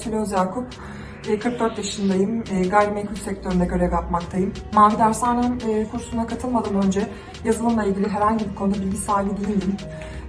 Betül Özyakup. E, 44 yaşındayım. E, Gayrimenkul sektöründe görev yapmaktayım. Mavi Dershanem e, kursuna katılmadan önce yazılımla ilgili herhangi bir konuda bilgi sahibi değildim.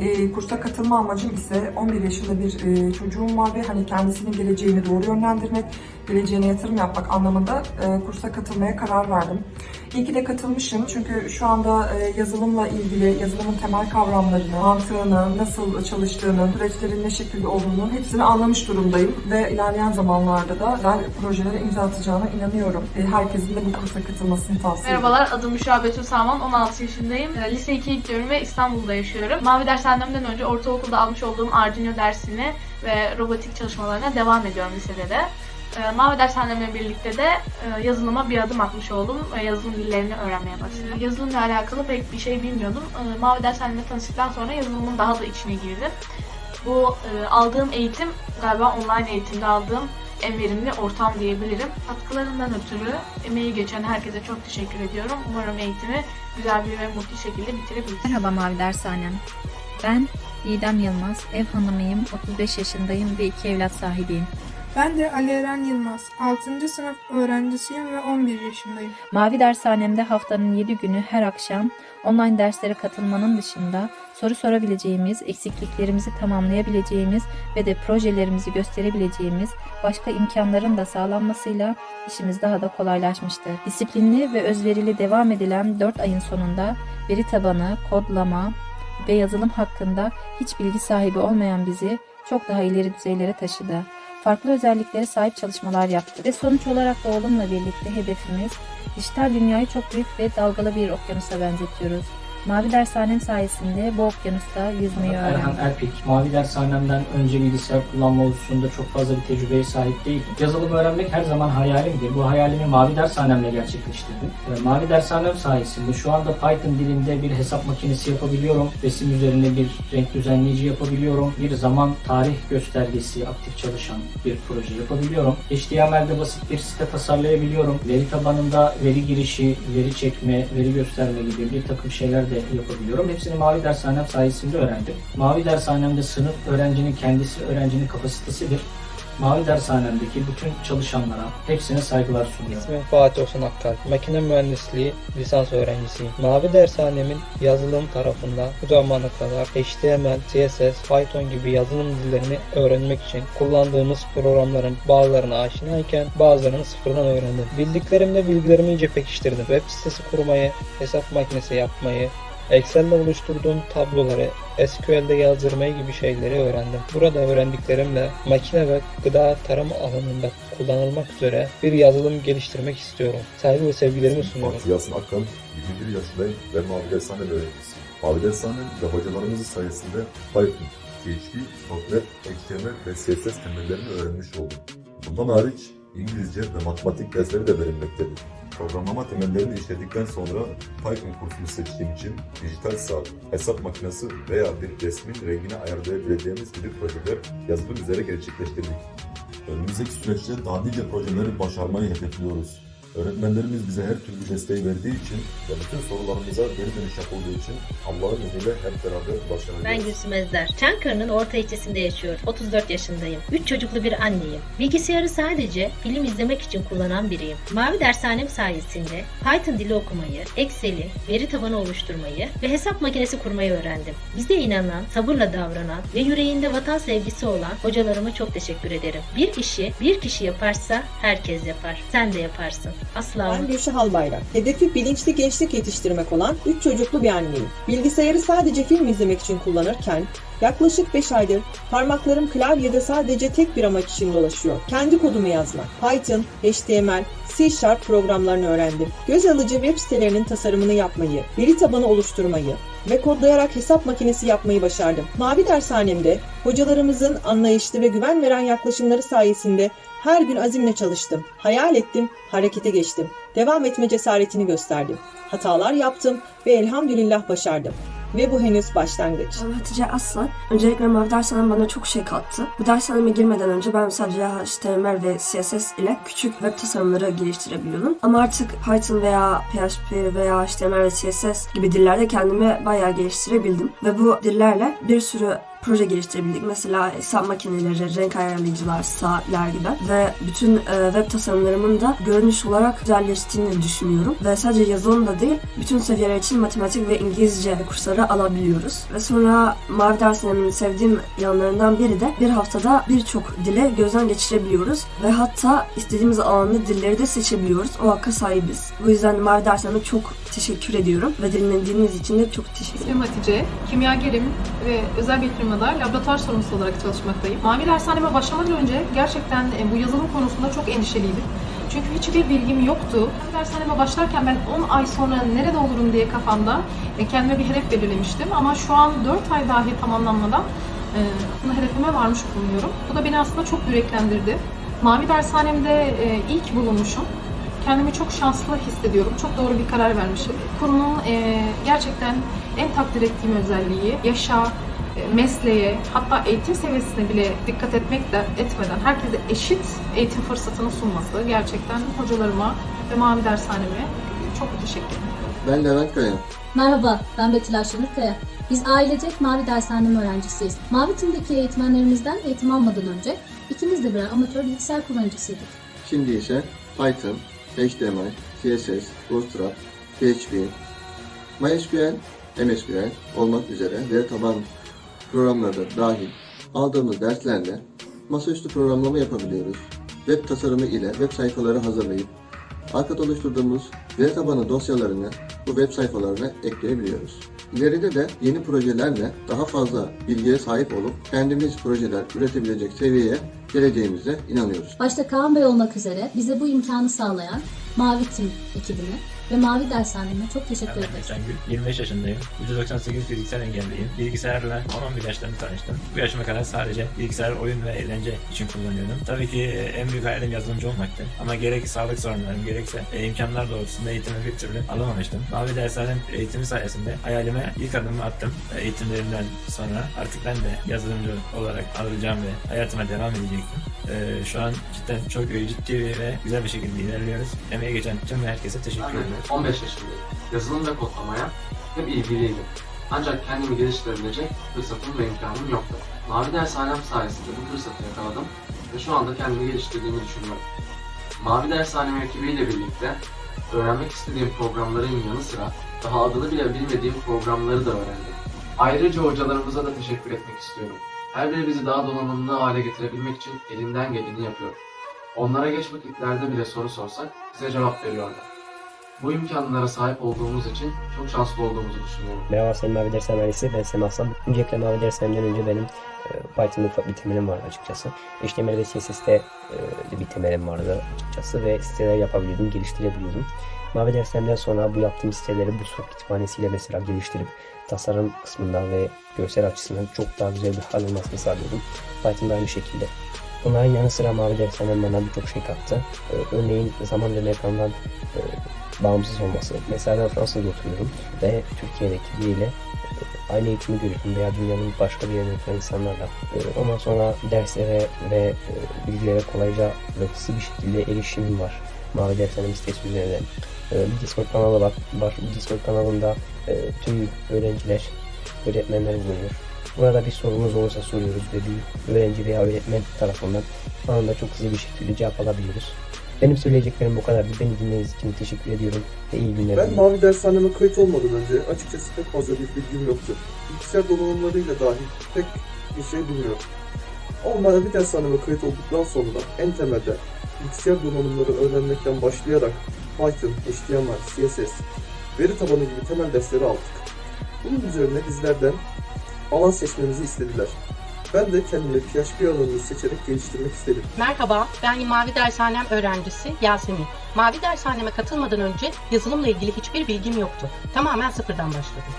E, kursa katılma amacım ise 11 yaşında bir e, çocuğum var ve hani kendisinin geleceğini doğru yönlendirmek, geleceğine yatırım yapmak anlamında e, kursa katılmaya karar verdim. İyi ki de katılmışım çünkü şu anda e, yazılımla ilgili yazılımın temel kavramlarını, mantığını, nasıl çalıştığını, süreçlerin ne şekilde olduğunu hepsini anlamış durumdayım ve ilerleyen zamanlarda da güzel projelere imza atacağına inanıyorum. E, herkesin de bu kursa katılmasını tavsiye ederim. Merhabalar, adım Büşra Betül Salman, 16 yaşındayım. Ee, Lise 2'ye gidiyorum ve İstanbul'da yaşıyorum. Mavi dershanemden önce ortaokulda almış olduğum Arduino dersini ve robotik çalışmalarına devam ediyorum lisede de. Ee, Mavi dershanemle birlikte de e, yazılıma bir adım atmış oldum ve yazılım dillerini öğrenmeye başladım. Yazılımla alakalı pek bir şey bilmiyordum. Ee, Mavi dershanemle tanıştıktan sonra yazılımın daha da içine girdim. Bu e, aldığım eğitim galiba online eğitimde aldığım en verimli ortam diyebilirim. Katkılarından ötürü emeği geçen herkese çok teşekkür ediyorum. Umarım eğitimi güzel bir ve mutlu şekilde bitirebiliriz. Merhaba Mavi Dershanem. Ben İdem Yılmaz, ev hanımıyım, 35 yaşındayım ve iki evlat sahibiyim. Ben de Ali Eren Yılmaz. 6. sınıf öğrencisiyim ve 11 yaşındayım. Mavi Dershanem'de haftanın 7 günü her akşam online derslere katılmanın dışında soru sorabileceğimiz, eksikliklerimizi tamamlayabileceğimiz ve de projelerimizi gösterebileceğimiz başka imkanların da sağlanmasıyla işimiz daha da kolaylaşmıştır. Disiplinli ve özverili devam edilen 4 ayın sonunda veri tabanı, kodlama ve yazılım hakkında hiç bilgi sahibi olmayan bizi çok daha ileri düzeylere taşıdı. Farklı özelliklere sahip çalışmalar yaptık ve sonuç olarak da oğlumla birlikte hedefimiz dijital dünyayı çok büyük ve dalgalı bir okyanusa benzetiyoruz. Mavi Dershanem sayesinde bu okyanusta yüzmeyi öğrendim. Erhan Erpik, Mavi Dershanem'den önce bilgisayar kullanma hususunda çok fazla bir tecrübeye sahip değildim. Yazılım öğrenmek her zaman hayalimdi. Bu hayalimi Mavi Dershanem'le gerçekleştirdim. Ee, Mavi Dershanem sayesinde şu anda Python dilinde bir hesap makinesi yapabiliyorum. Resim üzerine bir renk düzenleyici yapabiliyorum. Bir zaman tarih göstergesi aktif çalışan bir proje yapabiliyorum. HTML'de basit bir site tasarlayabiliyorum. Veri tabanında veri girişi, veri çekme, veri gösterme gibi bir takım şeyler de yapabiliyorum. Hepsini Mavi Dershanem sayesinde öğrendim. Mavi Dershanem'de sınıf öğrencinin kendisi öğrencinin kapasitesidir. Mavi Dershanem'deki bütün çalışanlara hepsine saygılar sunuyorum. İsmim Fatih Osan Akkalp. Makine mühendisliği lisans öğrencisiyim. Mavi dershanemin yazılım tarafında bu zamana kadar HTML, CSS, Python gibi yazılım dillerini öğrenmek için kullandığımız programların bazılarına aşinayken bazılarını sıfırdan öğrendim. Bildiklerimle bilgilerimi iyice pekiştirdim. Web sitesi kurmayı, hesap makinesi yapmayı, Excel'de oluşturduğum tabloları SQL'de yazdırmayı gibi şeyleri öğrendim. Burada öğrendiklerimle makine ve gıda tarım alanında kullanılmak üzere bir yazılım geliştirmek istiyorum. Saygı ve sevgilerimi sunuyorum. Fatih Yasin Akkan, 21 yaşındayım ve Mavi Dershane öğrencisiyim. Mavi Dershane ve hocalarımızın sayesinde Python, PHP, .NET, HTML ve CSS temellerini öğrenmiş oldum. Bundan hariç İngilizce ve matematik dersleri de verilmektedir. Programlama temellerini işledikten sonra Python kursunu seçtiğim için dijital saat, hesap makinesi veya bir resmin rengini ayarlayabileceğimiz gibi projeler yazılım üzere gerçekleştirdik. Önümüzdeki süreçte daha nice projeleri başarmayı hedefliyoruz. Öğretmenlerimiz bize her türlü desteği verdiği için ve bütün sorularımıza geri dönüş yapıldığı için Allah'ın izniyle hep beraber başaracağız. Ben Gülsüm Ezder. Çankırı'nın orta ilçesinde yaşıyorum. 34 yaşındayım. 3 çocuklu bir anneyim. Bilgisayarı sadece film izlemek için kullanan biriyim. Mavi dershanem sayesinde Python dili okumayı, Excel'i, veri tabanı oluşturmayı ve hesap makinesi kurmayı öğrendim. Bize inanan, sabırla davranan ve yüreğinde vatan sevgisi olan hocalarıma çok teşekkür ederim. Bir işi bir kişi yaparsa herkes yapar. Sen de yaparsın. Asla Ben Gülşah Halbayrak. Hedefi bilinçli gençlik yetiştirmek olan 3 çocuklu bir anneyim. Bilgisayarı sadece film izlemek için kullanırken yaklaşık 5 aydır parmaklarım klavyede sadece tek bir amaç için dolaşıyor. Kendi kodumu yazmak. Python, HTML, C Sharp programlarını öğrendim. Göz alıcı web sitelerinin tasarımını yapmayı, veri tabanı oluşturmayı ve kodlayarak hesap makinesi yapmayı başardım. Mavi dershanemde hocalarımızın anlayışlı ve güven veren yaklaşımları sayesinde her gün azimle çalıştım. Hayal ettim, harekete geçtim. Devam etme cesaretini gösterdim. Hatalar yaptım ve elhamdülillah başardım. Ve bu henüz başlangıç. Hatice Aslan. Öncelikle Mavi Dershanem bana çok şey kattı. Bu dershaneme girmeden önce ben sadece HTML ve CSS ile küçük web tasarımları geliştirebiliyordum. Ama artık Python veya PHP veya HTML ve CSS gibi dillerde kendimi bayağı geliştirebildim. Ve bu dillerle bir sürü proje geliştirebildik. Mesela hesap makineleri, renk ayarlayıcılar, saatler gibi. Ve bütün e, web tasarımlarımın da görünüş olarak güzelleştiğini düşünüyorum. Ve sadece yazılım da değil, bütün seviyeler için matematik ve İngilizce kursları alabiliyoruz. Ve sonra Mavi Dershanemin sevdiğim yanlarından biri de bir haftada birçok dile gözden geçirebiliyoruz. Ve hatta istediğimiz alanda dilleri de seçebiliyoruz. O hakka sahibiz. Bu yüzden Mavi Dershane'me çok teşekkür ediyorum. Ve dinlediğiniz için de çok teşekkür ederim. İsmim Hatice. Kimyagerim ve özel bir firmada laboratuvar sorumlusu olarak çalışmaktayım. Mavi dershaneme başlamadan önce gerçekten e, bu yazılım konusunda çok endişeliydim. Çünkü hiçbir bilgim yoktu. Dershaneme başlarken ben 10 ay sonra nerede olurum diye kafamda e, kendime bir hedef belirlemiştim. Ama şu an 4 ay dahi tamamlanmadan e, bu hedefime varmış bulunuyorum. Bu da beni aslında çok yüreklendirdi. Mavi dershanemde e, ilk bulunmuşum. Kendimi çok şanslı hissediyorum. Çok doğru bir karar vermişim. Kurumun e, gerçekten en takdir ettiğim özelliği yaşa, e, mesleğe, hatta eğitim seviyesine bile dikkat etmek de etmeden herkese eşit eğitim fırsatını sunması gerçekten hocalarıma ve Mavi Dershaneme çok teşekkür ederim. Ben Levent Kaya. Merhaba, ben Betül Ayşenur Kaya. Biz ailecek Mavi Dershanem öğrencisiyiz. Mavi Tim'deki eğitmenlerimizden eğitim almadan önce ikimiz de birer amatör bilgisayar kullanıcısıydık. Şimdi ise Python, HTML, CSS, Bootstrap, PHP, MySQL, MSQL olmak üzere veri taban programları da dahil aldığımız derslerle masaüstü programlama yapabiliyoruz. Web tasarımı ile web sayfaları hazırlayıp arkada oluşturduğumuz veri tabanı dosyalarını bu web sayfalarına ekleyebiliyoruz. İleride de yeni projelerle daha fazla bilgiye sahip olup kendimiz projeler üretebilecek seviyeye geleceğimize inanıyoruz. Başta Kaan Bey olmak üzere bize bu imkanı sağlayan Mavi Tim ekibine ve Mavi Dershanem'e çok teşekkür Ben ederiz. Mehmet Gül, 25 yaşındayım. 198 fiziksel engelliyim. Bilgisayarla 10-11 yaşlarında tanıştım. Bu yaşıma kadar sadece bilgisayar oyun ve eğlence için kullanıyordum. Tabii ki e, en büyük hayalim yazılımcı olmaktı. Ama gerek sağlık sorunlarım, gerekse e, imkanlar doğrultusunda eğitimi bir türlü alamamıştım. Mavi Dershanem eğitimi sayesinde hayalime ilk adımı attım. E, Eğitimlerimden sonra artık ben de yazılımcı olarak alacağım ve hayatıma devam edecektim. E, şu an cidden çok ciddi ve güzel bir şekilde ilerliyoruz. Emeği geçen tüm herkese teşekkür ederim. 15 yaşındayım. Yazılım ve kodlamaya hep ilgiliydim. Ancak kendimi geliştirebilecek fırsatım ve imkanım yoktu. Mavi Dershanem sayesinde bu fırsatı yakaladım ve şu anda kendimi geliştirdiğimi düşünüyorum. Mavi Dershanem ekibiyle birlikte öğrenmek istediğim programların yanı sıra daha adını bile bilmediğim programları da öğrendim. Ayrıca hocalarımıza da teşekkür etmek istiyorum. Her biri bizi daha donanımlı hale getirebilmek için elinden geleni yapıyor. Onlara geç vakitlerde bile soru sorsak bize cevap veriyorlar. Bu imkanlara sahip olduğumuz için çok şanslı olduğumuzu düşünüyorum. Merhaba Sayın Mavi Ders Öğrencisi, ben Sema Aslan. Öncelikle Mavi Dershanem'den önce benim e, Python'da ufak bir temelim vardı açıkçası. HTML ve CSS'te e, bir temelim vardı açıkçası ve siteler yapabiliyordum, geliştirebiliyordum. Mavi Dershanem'den sonra bu yaptığım siteleri bu soft kütüphanesiyle mesela geliştirip tasarım kısmından ve görsel açısından çok daha güzel bir hal olmasını sağlıyordum. Python'da aynı şekilde. Bunların yanı sıra Mavi Dershanem bana birçok şey kattı. E, örneğin zaman ve mekandan e, bağımsız olması. Mesela ben Fransa'da oturuyorum ve Türkiye'deki biriyle e, aynı eğitimi görüyorum veya dünyanın başka bir yerinde oturan insanlarla. E, Ondan sonra derslere ve e, bilgilere kolayca ve hızlı bir şekilde erişimim var. Mavi Dershanem sitesi üzerinden. E, Bir Discord kanalı var. var. Discord kanalında e, tüm öğrenciler, öğretmenler bulunuyor. Burada bir sorunuz olursa soruyoruz ve bir öğrenci veya öğretmen tarafından anında çok hızlı bir şekilde cevap alabiliyoruz. Benim söyleyeceklerim bu kadardı. Beni dinlediğiniz için teşekkür ediyorum ve iyi günler Ben. Mavi Dershane'me kayıt olmadan önce açıkçası pek fazla bir bilgim yoktu. Bilgisayar donanımlarıyla dahil pek bir şey bilmiyorum. Ama Mavi Dershane'me kayıt olduktan sonra en temelde bilgisayar donanımları öğrenmekten başlayarak Python, HTML, CSS, veri tabanı gibi temel dersleri aldık. Bunun üzerine bizlerden alan seçmemizi istediler. Ben de kendime PHP alanını seçerek geliştirmek istedim. Merhaba, ben Mavi Dershanem öğrencisi Yasemin. Mavi Dershaneme katılmadan önce yazılımla ilgili hiçbir bilgim yoktu. Tamamen sıfırdan başladım.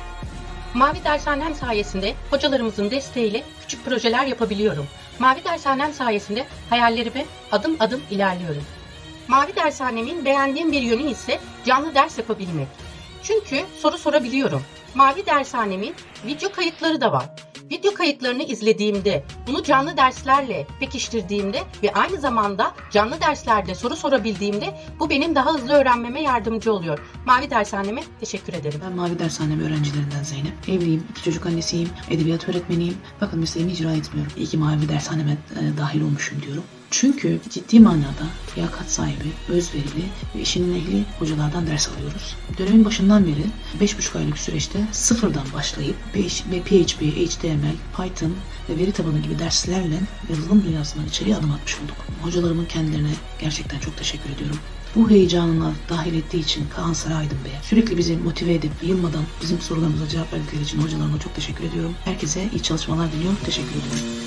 Mavi Dershanem sayesinde hocalarımızın desteğiyle küçük projeler yapabiliyorum. Mavi Dershanem sayesinde hayallerime adım adım ilerliyorum. Mavi Dershanemin beğendiğim bir yönü ise canlı ders yapabilmek. Çünkü soru sorabiliyorum. Mavi Dershanemin video kayıtları da var. Video kayıtlarını izlediğimde, bunu canlı derslerle pekiştirdiğimde ve aynı zamanda canlı derslerde soru sorabildiğimde bu benim daha hızlı öğrenmeme yardımcı oluyor. Mavi Dershaneme teşekkür ederim. Ben Mavi Dershanemi öğrencilerinden Zeynep. Evliyim, iki çocuk annesiyim, edebiyat öğretmeniyim. Bakın mesleğimi icra etmiyorum. İyi ki Mavi Dershaneme e, dahil olmuşum diyorum. Çünkü ciddi manada liyakat sahibi, özverili ve işinin ehli hocalardan ders alıyoruz. Dönemin başından beri 5,5 aylık süreçte sıfırdan başlayıp PHP, HTML, Python ve veri tabanı gibi derslerle yazılım dünyasından içeriye adım atmış olduk. Hocalarımın kendilerine gerçekten çok teşekkür ediyorum. Bu heyecanına dahil ettiği için Kaan Saraydın Bey'e sürekli bizi motive edip yılmadan bizim sorularımıza cevap verdikleri için hocalarıma çok teşekkür ediyorum. Herkese iyi çalışmalar diliyorum. Teşekkür ediyorum.